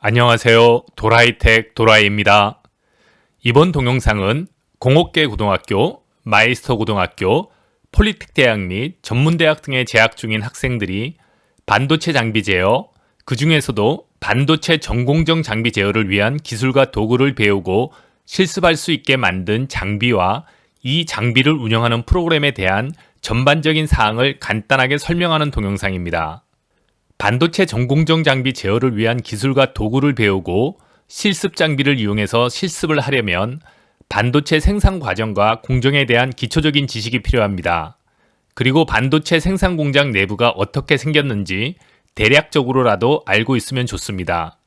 안녕하세요. 도라이텍 도라이입니다. 이번 동영상은 공업계 고등학교, 마이스터 고등학교, 폴리텍 대학 및 전문대학 등에 재학 중인 학생들이 반도체 장비 제어, 그 중에서도 반도체 전공정 장비 제어를 위한 기술과 도구를 배우고 실습할 수 있게 만든 장비와 이 장비를 운영하는 프로그램에 대한 전반적인 사항을 간단하게 설명하는 동영상입니다. 반도체 전공정 장비 제어를 위한 기술과 도구를 배우고 실습 장비를 이용해서 실습을 하려면 반도체 생산 과정과 공정에 대한 기초적인 지식이 필요합니다. 그리고 반도체 생산 공장 내부가 어떻게 생겼는지 대략적으로라도 알고 있으면 좋습니다.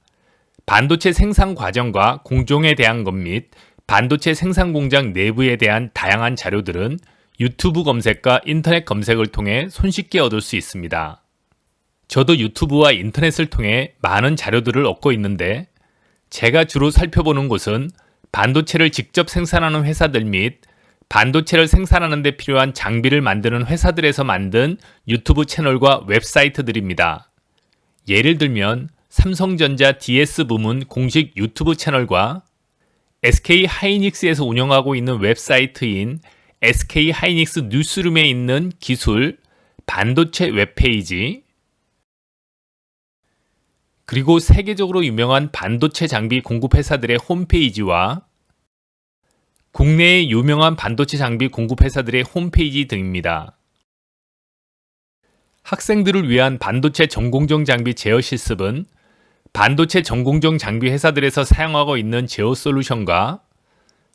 반도체 생산 과정과 공정에 대한 것 및 반도체 생산 공장 내부에 대한 다양한 자료들은 유튜브 검색과 인터넷 검색을 통해 손쉽게 얻을 수 있습니다. 저도 유튜브와 인터넷을 통해 많은 자료들을 얻고 있는데 제가 주로 살펴보는 곳은 반도체를 직접 생산하는 회사들 및 반도체를 생산하는 데 필요한 장비를 만드는 회사들에서 만든 유튜브 채널과 웹사이트들입니다. 예를 들면 삼성전자 DS 부문 공식 유튜브 채널과 SK 하이닉스에서 운영하고 있는 웹사이트인 SK 하이닉스 뉴스룸에 있는 기술 반도체 웹페이지 그리고 세계적으로 유명한 반도체 장비 공급 회사들의 홈페이지와 국내의 유명한 반도체 장비 공급 회사들의 홈페이지 등입니다. 학생들을 위한 반도체 전공정 장비 제어 실습은 반도체 전공정 장비 회사들에서 사용하고 있는 제어 솔루션과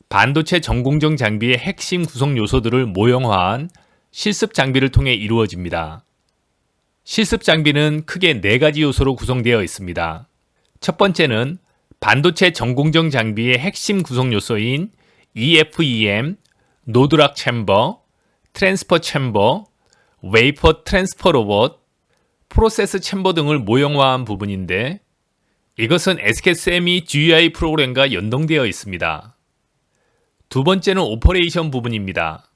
반도체 전공정 장비의 핵심 구성 요소들을 모형화한 실습 장비를 통해 이루어집니다. 실습 장비는 크게 네 가지 요소로 구성되어 있습니다. 첫 번째는 반도체 전공정 장비의 핵심 구성 요소인 EFEM, 노드락 챔버, 트랜스퍼 챔버, 웨이퍼 트랜스퍼 로봇, 프로세스 챔버 등을 모형화한 부분인데 이것은 SKSM이 GUI 프로그램과 연동되어 있습니다. 두 번째는 오퍼레이션 부분입니다.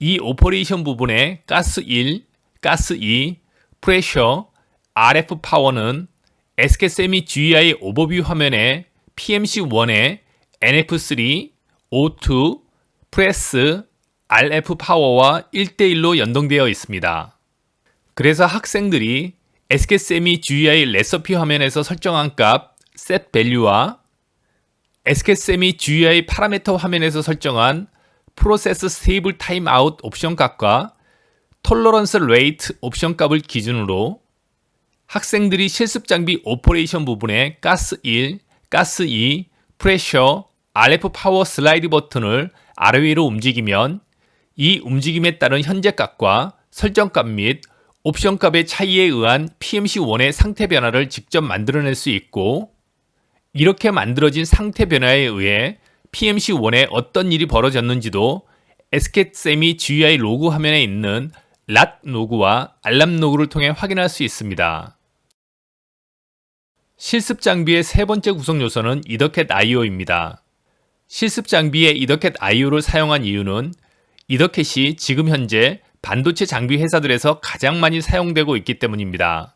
이 오퍼레이션 부분에 가스 1, 가스 2, 프레셔, RF 파워는 SK세미 GI 오버뷰 화면에 PMC1에 NF3, O2, 프레스, RF 파워와 1대1로 연동되어 있습니다. 그래서 학생들이 SK세미 GI 레서피 화면에서 설정한 값 set value와 SK세미 GI 파라메터 화면에서 설정한 프로세스 스테이블 타임 아웃 옵션 값과 톨러런스 레이트 옵션 값을 기준으로 학생들이 실습 장비 오퍼레이션 부분에 가스 1, 가스 2, 프레셔, RF 파워 슬라이드 버튼을 아래 위로 움직이면 이 움직임에 따른 현재 값과 설정 값및 옵션 값의 차이에 의한 PMC1의 상태 변화를 직접 만들어낼 수 있고 이렇게 만들어진 상태 변화에 의해 PMC1에 어떤 일이 벌어졌는지도 SK세미 GUI 로그 화면에 있는 랏 로그와 알람 로그를 통해 확인할 수 있습니다. 실습 장비의 세 번째 구성 요소는 이더캣 IO입니다. 실습 장비에 이더캣 IO를 사용한 이유는 이더캣이 지금 현재 반도체 장비 회사들에서 가장 많이 사용되고 있기 때문입니다.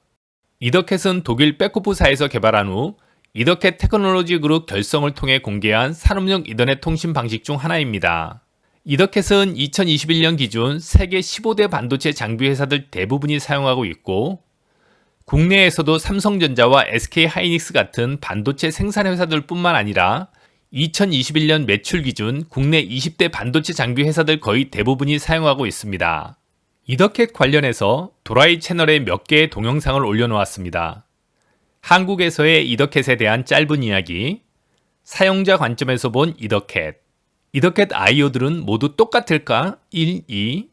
이더캣은 독일 백코프사에서 개발한 후 이더캣 테크놀로지 그룹 결성을 통해 공개한 산업용 이더넷 통신 방식 중 하나입니다. 이더캣은 2021년 기준 세계 15대 반도체 장비 회사들 대부분이 사용하고 있고 국내에서도 삼성전자와 SK 하이닉스 같은 반도체 생산 회사들 뿐만 아니라 2021년 매출 기준 국내 20대 반도체 장비 회사들 거의 대부분이 사용하고 있습니다. 이더캣 관련해서 도라이 채널에 몇 개의 동영상을 올려놓았습니다. 한국에서의 이더캣에 대한 짧은 이야기, 사용자 관점에서 본 이더캣, 이더캣 아이오들은 모두 똑같을까? 1, 2.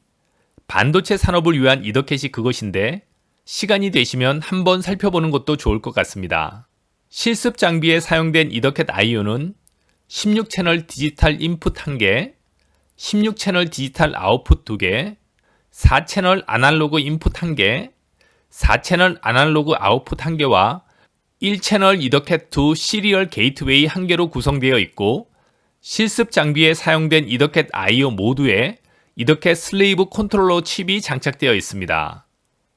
반도체 산업을 위한 이더캣이 그것인데 시간이 되시면 한번 살펴보는 것도 좋을 것 같습니다. 실습 장비에 사용된 이더캣 아이오는 16채널 디지털 인풋 1개, 16채널 디지털 아웃풋 2개, 4채널 아날로그 인풋 1개, 4채널 아날로그 아웃풋 1개와 1채널 이더캣 2 시리얼 게이트웨이 1개로 구성되어 있고 실습 장비에 사용된 이더캣 아이오 모두에 이더캣 슬레이브 컨트롤러 칩이 장착되어 있습니다.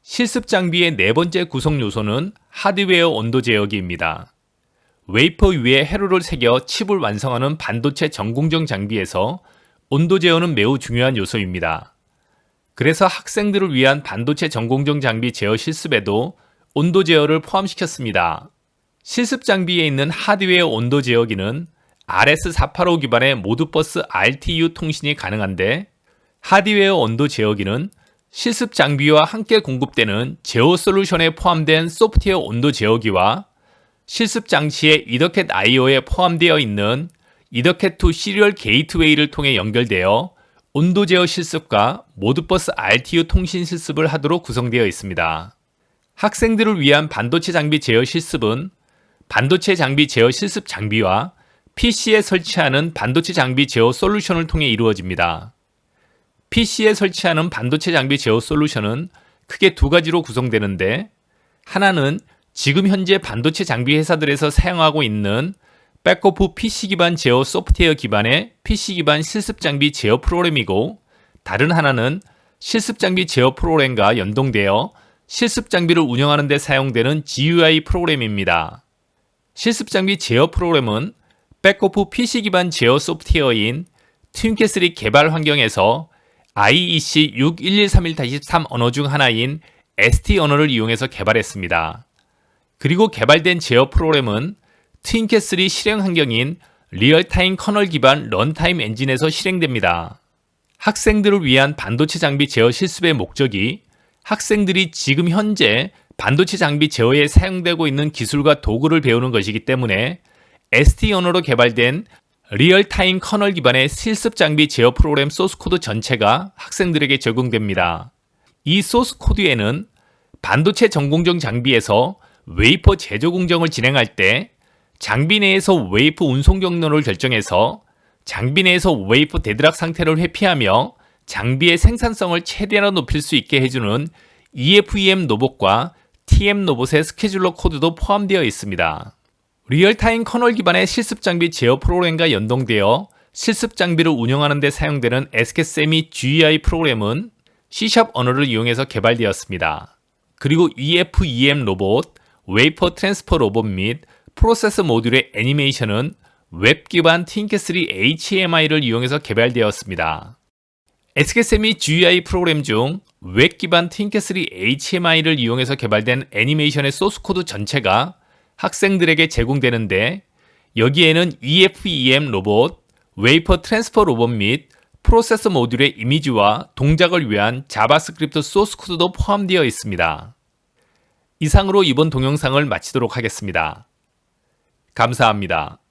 실습 장비의 네 번째 구성 요소는 하드웨어 온도 제어기입니다. 웨이퍼 위에 회로를 새겨 칩을 완성하는 반도체 전공정 장비에서 온도 제어는 매우 중요한 요소입니다. 그래서 학생들을 위한 반도체 전공정 장비 제어 실습에도 온도 제어를 포함시켰습니다. 실습 장비에 있는 하드웨어 온도 제어기는 RS485 기반의 모드버스 RTU 통신이 가능한데 하드웨어 온도 제어기는 실습 장비와 함께 공급되는 제어 솔루션에 포함된 소프트웨어 온도 제어기와 실습 장치의 이더캣 IO에 포함되어 있는 이더캣2 시리얼 게이트웨이를 통해 연결되어 온도 제어 실습과 모드버스 RTU 통신 실습을 하도록 구성되어 있습니다. 학생들을 위한 반도체 장비 제어 실습은 반도체 장비 제어 실습 장비와 PC에 설치하는 반도체 장비 제어 솔루션을 통해 이루어집니다. PC에 설치하는 반도체 장비 제어 솔루션은 크게 두 가지로 구성되는데 하나는 지금 현재 반도체 장비 회사들에서 사용하고 있는 백오프 PC 기반 제어 소프트웨어 기반의 PC 기반 실습 장비 제어 프로그램이고 다른 하나는 실습 장비 제어 프로그램과 연동되어 실습 장비를 운영하는 데 사용되는 GUI 프로그램입니다. 실습 장비 제어 프로그램은 백오프 PC 기반 제어 소프트웨어인 튠캐슬이 개발 환경에서 IEC 61131-3 언어 중 하나인 ST 언어를 이용해서 개발했습니다. 그리고 개발된 제어 프로그램은 트윈캐슬이 실행 환경인 리얼타임 커널 기반 런타임 엔진에서 실행됩니다. 학생들을 위한 반도체 장비 제어 실습의 목적이 학생들이 지금 현재 반도체 장비 제어에 사용되고 있는 기술과 도구를 배우는 것이기 때문에 ST 언어로 개발된 리얼타임 커널 기반의 실습 장비 제어 프로그램 소스 코드 전체가 학생들에게 적용됩니다. 이 소스 코드에는 반도체 전공정 장비에서 웨이퍼 제조 공정을 진행할 때 장비 내에서 웨이프 운송 경로를 결정해서 장비 내에서 웨이프 데드락 상태를 회피하며 장비의 생산성을 최대한 높일 수 있게 해주는 EFEM 로봇과 TM 로봇의 스케줄러 코드도 포함되어 있습니다. 리얼타임 커널 기반의 실습 장비 제어 프로그램과 연동되어 실습 장비를 운영하는 데 사용되는 SKSM이 GUI 프로그램은 C# 언어를 이용해서 개발되었습니다. 그리고 EFEM 로봇, 웨이퍼 트랜스퍼 로봇 및 프로세서 모듈의 애니메이션은 웹 기반 틴캐3 HMI를 이용해서 개발되었습니다. SKSM이 GUI 프로그램 중 웹 기반 틴캐3 HMI를 이용해서 개발된 애니메이션의 소스 코드 전체가 학생들에게 제공되는데 여기에는 EFEM 로봇, 웨이퍼 트랜스퍼 로봇 및 프로세서 모듈의 이미지와 동작을 위한 자바스크립트 소스 코드도 포함되어 있습니다. 이상으로 이번 동영상을 마치도록 하겠습니다. 감사합니다.